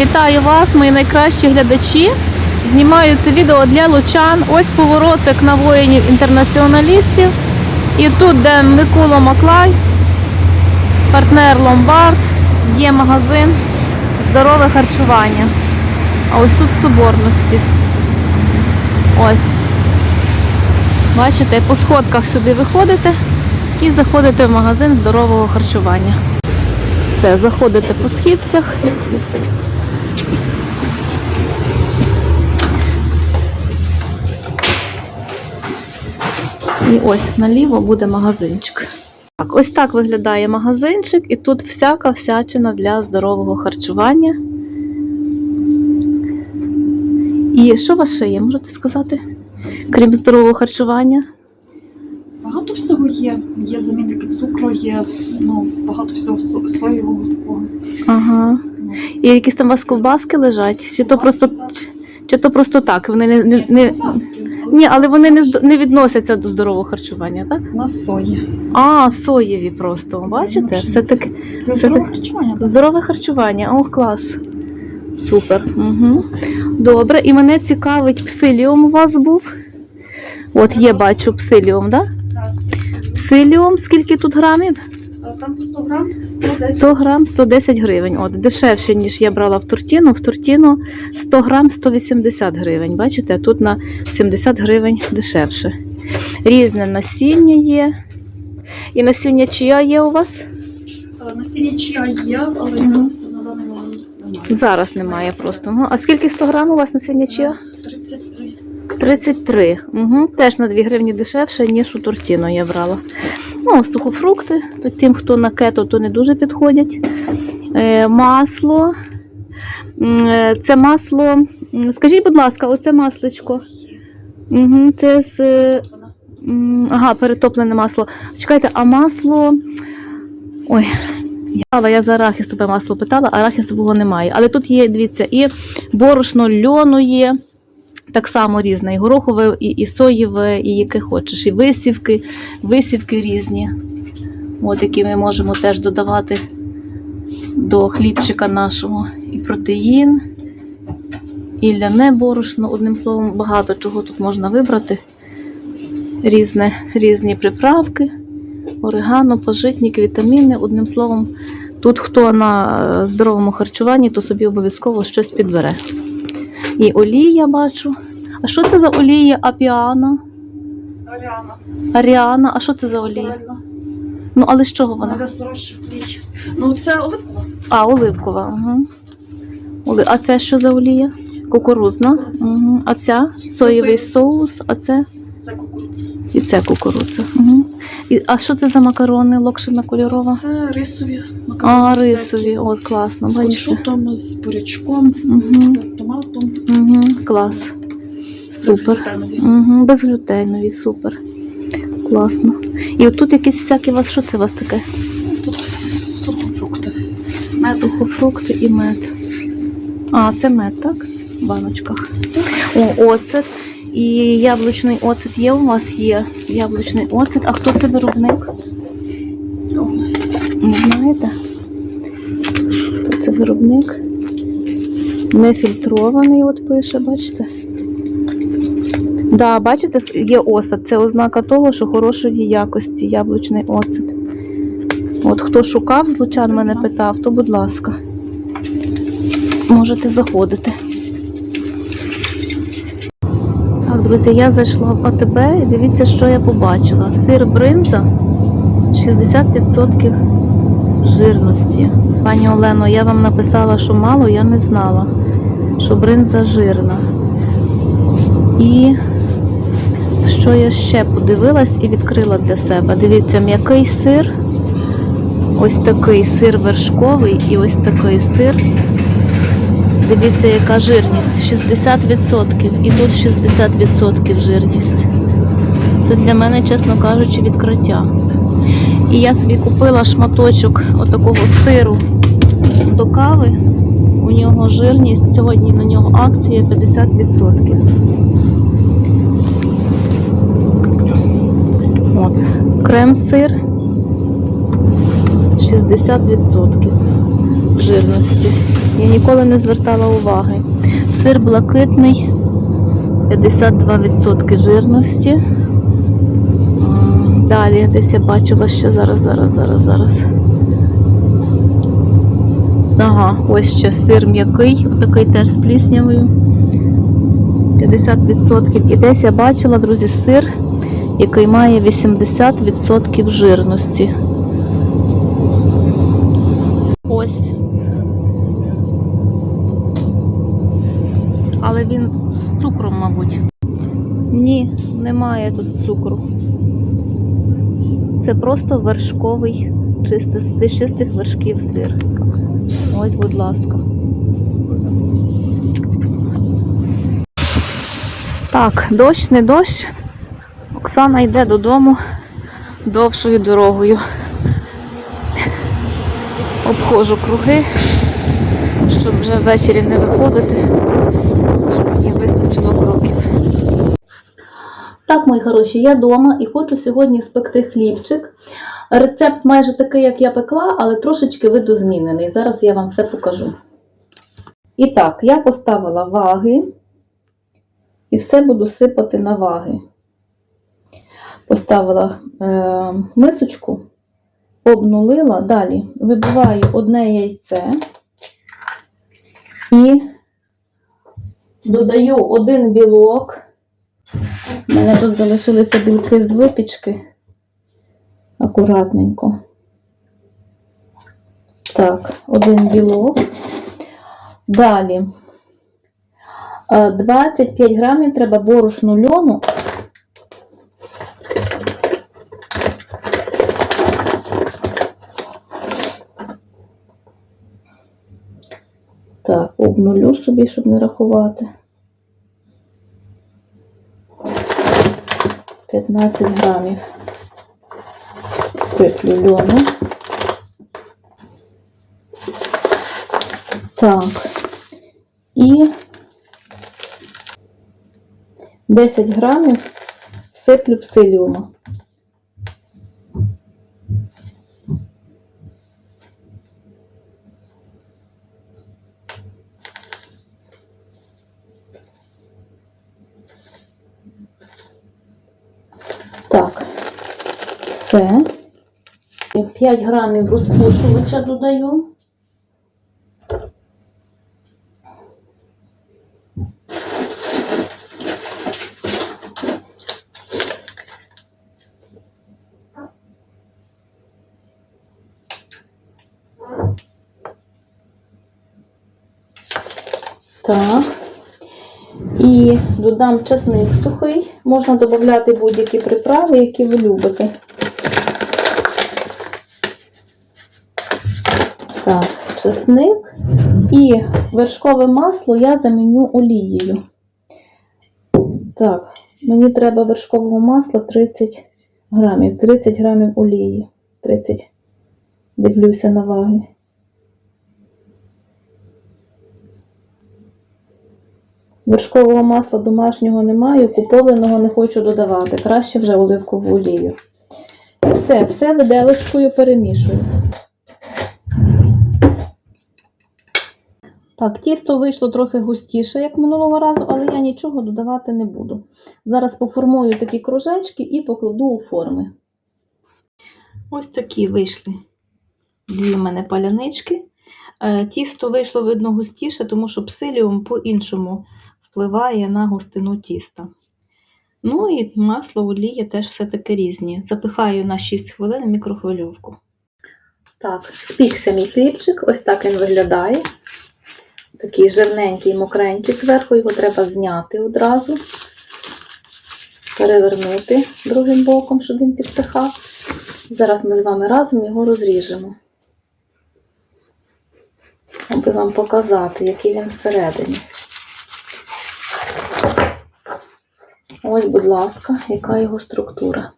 Вітаю вас, мої найкращі глядачі. Знімаю це відео для лучан. Ось поворотик на воїнів інтернаціоналістів. І тут, де Микола Маклай, партнер Ломбард, є магазин здорове харчування. А ось тут соборності. Ось. Бачите, по сходках сюди виходите і заходите в магазин здорового харчування. Все, заходите по східцях. І ось наліво буде магазинчик. Так, ось так виглядає магазинчик, і тут всяка всячина для здорового харчування. І що у вас ще є, можете сказати? Крім здорового харчування? Багато всього є. Є замінники цукру, є ну, багато всього соєвого такого. Ага. Ну, І якісь там у вас ковбаски лежать? Чи то просто, чи то просто так? Вони не, не, не... Ні, але вони не, не відносяться до здорового харчування, так? У нас сої. А, соєві просто. Бачите? Все таки Це здорове так- харчування. так? здорове харчування. Ох, клас. Супер. Угу. Добре. І мене цікавить, псиліум у вас був. От є, бачу, псиліум, так? Так. Псиліум, скільки тут грамів? Там по 100 грам 110. 100 грам 110 гривень. От, дешевше, ніж я брала в Тортіно. В Тортіно 100 грам 180 гривень. Бачите, тут на 70 гривень дешевше. Різне насіння є. І насіння чия є у вас? Насіння чия є, але Мгм. зараз на даний момент немає. Зараз немає просто. Ну, а скільки 100 грам у вас насіння чия? 33. 33. Угу. Теж на 2 гривні дешевше, ніж у Тортіно я брала. Ну, сухофрукти, то тим, хто на кето, то не дуже підходять. Е, масло. Е, Це масло. Скажіть, будь ласка, оце масличко. Угу, це з. е, Ага, перетоплене масло. Чекайте, а масло. Ой. Але я за арахіс тебе масло питала, арахісового немає. Але тут є, дивіться, і борошно льону є. Так само різне, і горохове, і, і соєве, і яке хочеш, і висівки, висівки різні. От які ми можемо теж додавати до хлібчика нашого. І протеїн, і ляне борошно. Одним словом, багато чого тут можна вибрати. Різне, різні приправки, орегано, пожитник, вітаміни. Одним словом, тут хто на е, здоровому харчуванні, то собі обов'язково щось підбере. І олія бачу. А що це за олія апіана? Аріана. Аріана? А що це за олія? Правильно. Ну, але з чого Вона дорожчих. Ну це оливкова. А, оливкова. Угу. Оли... А це що за олія? Кукурузна. Угу. А ця соєвий соус, а це Це кукурудза. і це кукурудза. Угу. І, а що це за макарони локшина кольорова? Це рисові. А, макарони рисові, всякі. от класно, З куншутом, з бурячком, Мгм. з томатом. Угу. Клас. Супер. Безглютенові. Угу. Безглютенові, супер. Класно. І от тут якісь всякі у вас, що це у вас таке? Ну, Тут сухофрукти. Мед. Сухофрукти і мед. А, це мед, так? В баночках. О, оцет. І яблучний оцет є у вас? Є яблучний оцет. А хто це виробник? Не знаєте? Хто це виробник? Нефільтрований, от пише, бачите? Да, бачите, є осад. Це ознака того, що хорошої якості яблучний оцет. От хто шукав з мене питав, то будь ласка. Можете заходити. Так, друзі, я зайшла в АТБ і дивіться, що я побачила. Сир бринза 60% жирності. Пані Олено, я вам написала, що мало, я не знала, що бринза жирна. І що я ще подивилась і відкрила для себе. Дивіться, м'який сир. Ось такий сир вершковий і ось такий сир. Дивіться, яка жирність. 60%. І тут 60% жирність. Це для мене, чесно кажучи, відкриття. І я собі купила шматочок отакого сиру до кави. У нього жирність, сьогодні на нього акція 50%. От. Крем-сир 60%. Жирності. Я ніколи не звертала уваги. Сир блакитний 52% жирності. Далі десь я бачила ще зараз, зараз, зараз, зараз. Ага, ось ще сир м'який, отакий теж з пліснявою. 50%. І десь я бачила, друзі, сир, який має 80% жирності. Ось. Але він з цукром, мабуть. Ні, немає тут цукру. Це просто вершковий, чисто з чистих вершків сир. Ось, будь ласка. Так, дощ, не дощ. Оксана йде додому довшою дорогою. Обходжу круги, щоб вже ввечері не виходити, щоб мені вистачило кроків. Так, мої хороші, я вдома і хочу сьогодні спекти хлібчик. Рецепт майже такий, як я пекла, але трошечки видозмінений. Зараз я вам все покажу. І так, я поставила ваги і все буду сипати на ваги. Поставила е, мисочку, обнулила, далі вибиваю одне яйце і додаю один білок. У мене тут залишилися білки з випічки. Акуратненько. Так, один білок. Далі. е, 25 грамів треба борошну льону. Так, обнулю собі, щоб не рахувати. 15 грамів сиплю льону. Так. І 10 грамів сиплю псиліуму. Так, все. 5 грамів розпушувача додаю. Так. І додам чесник сухий. Можна додати будь-які приправи, які ви любите. Так, чесник. І вершкове масло я заміню олією. Так, мені треба вершкового масла 30 грамів. 30 грамів олії. 30. Дивлюся на ваги. Вершкового масла домашнього немає, купованого не хочу додавати. Краще вже оливкову олію. І все, все виделочкою перемішую. Так, тісто вийшло трохи густіше, як минулого разу, але я нічого додавати не буду. Зараз поформую такі кружечки і покладу у форми. Ось такі вийшли дві в мене палянички. Е, Тісто вийшло, видно, густіше, тому що псиліум по-іншому впливає на густину тіста. Ну і масло, олія теж все-таки різні. Запихаю на 6 хвилин мікрохвильовку. Так, спікся мій хлібчик, ось так він виглядає. Такий жирненький, мокренький зверху, його треба зняти одразу, перевернути другим боком, щоб він підсихав. Зараз ми з вами разом його розріжемо. Аби вам показати, який він всередині. Ось, будь ласка, яка його структура.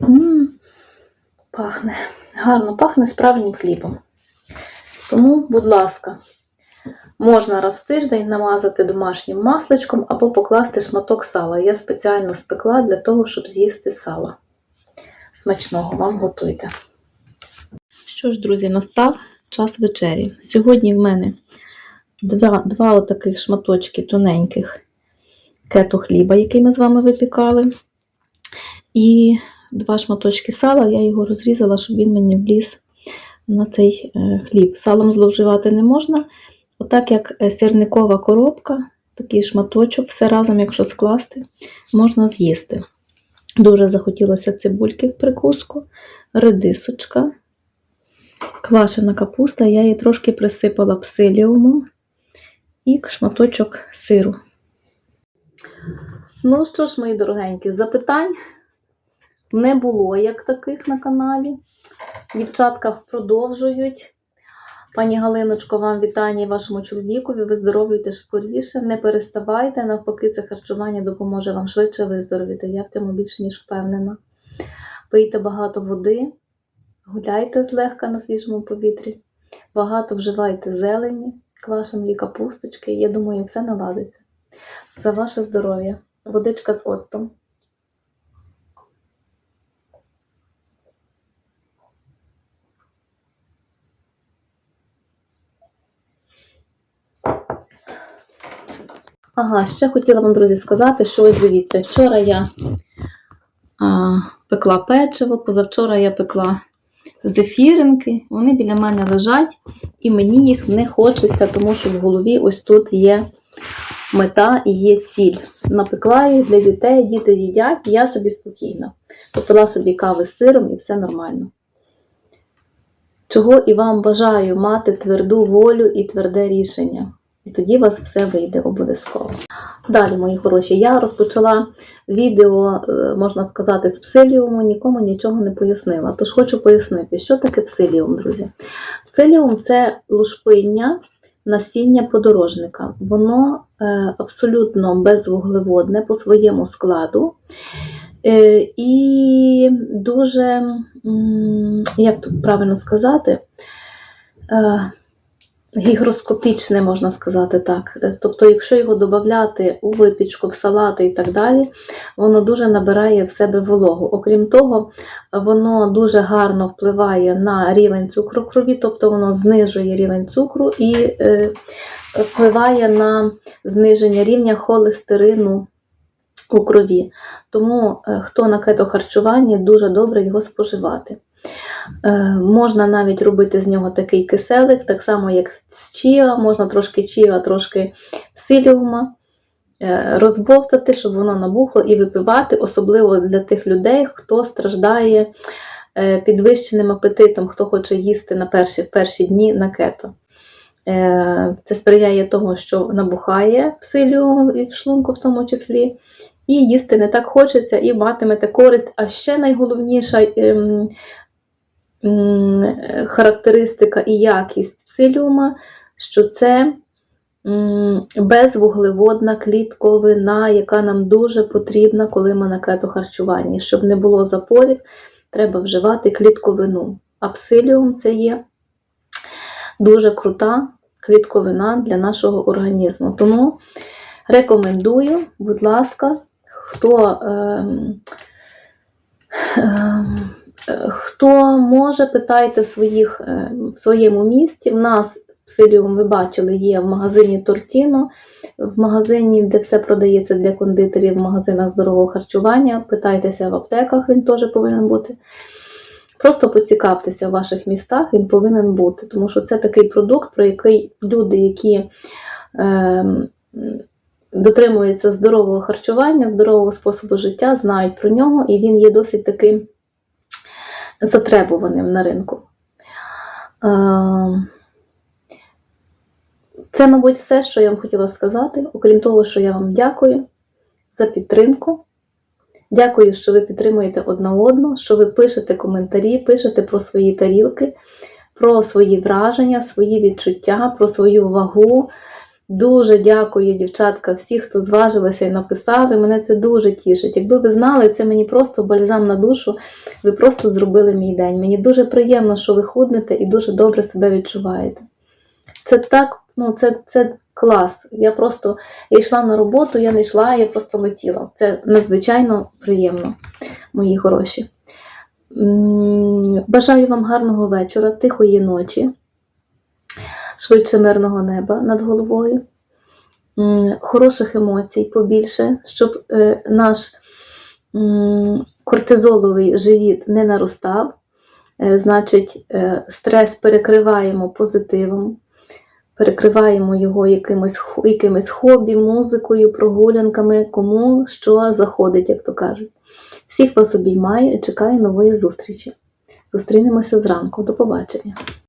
М, Пахне, гарно пахне справжнім хлібом. Тому, будь ласка, можна раз в тиждень намазати домашнім масличком або покласти шматок сала. Я спеціально спекла для того, щоб з'їсти сало. Смачного вам готуйте. Що ж, друзі, настав час вечері. Сьогодні в мене два, два отаких шматочки тоненьких кето хліба, який ми з вами випікали. І два шматочки сала. Я його розрізала, щоб він мені вліз на цей е, хліб. Салом зловживати не можна. Отак як е, сірникова коробка, такий шматочок, все разом, якщо скласти, можна з'їсти. Дуже захотілося цибульки в прикуску, редисочка, квашена капуста, я її трошки присипала псиліумом і шматочок сиру. Ну що ж, мої дорогенькі, запитань не було як таких на каналі. Дівчатка продовжують. Пані Галиночко, вам вітання і вашому чоловікові. Виздоровлюйте скоріше, не переставайте. Навпаки, це харчування допоможе вам швидше виздоровіти. Я в цьому більше ніж впевнена. Пийте багато води, гуляйте злегка на свіжому повітрі, багато вживайте зелені, квашеної капусточки. Я думаю, все наладиться. За ваше здоров'я. Водичка з оцтом. Ага, ще хотіла вам, друзі, сказати, що ось дивіться, вчора я а, пекла печиво, позавчора я пекла зефіринки, вони біля мене лежать, і мені їх не хочеться, тому що в голові ось тут є мета і є ціль. Напекла їх для дітей, діти їдять, я собі спокійно. Попила собі кави з сиром і все нормально. Чого і вам бажаю мати тверду волю і тверде рішення. І тоді у вас все вийде обов'язково. Далі, мої хороші, я розпочала відео, е, можна сказати, з псиліуму, нікому нічого не пояснила. Тож хочу пояснити, що таке псиліум, друзі. Псиліум це лушпиння насіння подорожника. Воно е, абсолютно безвуглеводне по своєму складу. Е, і дуже, як тут правильно сказати, гігроскопічне, можна сказати так. Е, Тобто, якщо його додати у випічку, в салати і так далі, воно дуже набирає в себе вологу. Окрім того, воно дуже гарно впливає на рівень цукру крові, тобто воно знижує рівень цукру і е, впливає на зниження рівня холестерину у крові. Тому е, хто на кетохарчуванні, дуже добре його споживати. Е, Можна навіть робити з нього такий киселик, так само як з чіа, можна трошки чіа, трошки псиліума е, розбовтати, щоб воно набухло і випивати, особливо для тих людей, хто страждає е, підвищеним апетитом, хто хоче їсти на перші, в перші дні на кето. Це сприяє тому, що набухає псиліум і шлунку в тому числі, і їсти не так хочеться, і матимете користь. А ще найголовніша ем, характеристика і якість псиліума, що це безвуглеводна клітковина, яка нам дуже потрібна, коли ми на кетохарчуванні. Щоб не було запорів, треба вживати клітковину. А псиліум це є дуже крута клітковина для нашого організму. Тому рекомендую, будь ласка, хто. ем, Е, Хто може, питайте своїх, е, в своєму місті. В нас псиліум, ви бачили, є в магазині Тортіно, в магазині, де все продається для кондитерів, в магазинах здорового харчування. Питайтеся в аптеках, він теж повинен бути. Просто поцікавтеся в ваших містах, він повинен бути, тому що це такий продукт, про який люди, які е, дотримуються здорового харчування, здорового способу життя, знають про нього, і він є досить таким затребуваним на ринку. Е, Це, мабуть, все, що я вам хотіла сказати. Окрім того, що я вам дякую за підтримку. Дякую, що ви підтримуєте одна одну, що ви пишете коментарі, пишете про свої тарілки, про свої враження, свої відчуття, про свою вагу. Дуже дякую, дівчатка, всі, хто зважилися і написали. Мене це дуже тішить. Якби ви знали, це мені просто бальзам на душу. Ви просто зробили мій день. Мені дуже приємно, що ви худнете і дуже добре себе відчуваєте. Це так, ну це, це клас. Я просто я йшла на роботу, я не йшла, я просто летіла. Це надзвичайно приємно, мої хороші. Бажаю вам гарного вечора, тихої ночі, швидше мирного неба над головою, хороших емоцій побільше, щоб е, наш кортизоловий живіт не наростав. Е, Значить, е, стрес перекриваємо позитивом, перекриваємо його якимось, якимось хобі, музикою, прогулянками, кому що заходить, як то кажуть. Всіх вас обіймаю і чекаю нової зустрічі. Зустрінемося зранку. До побачення.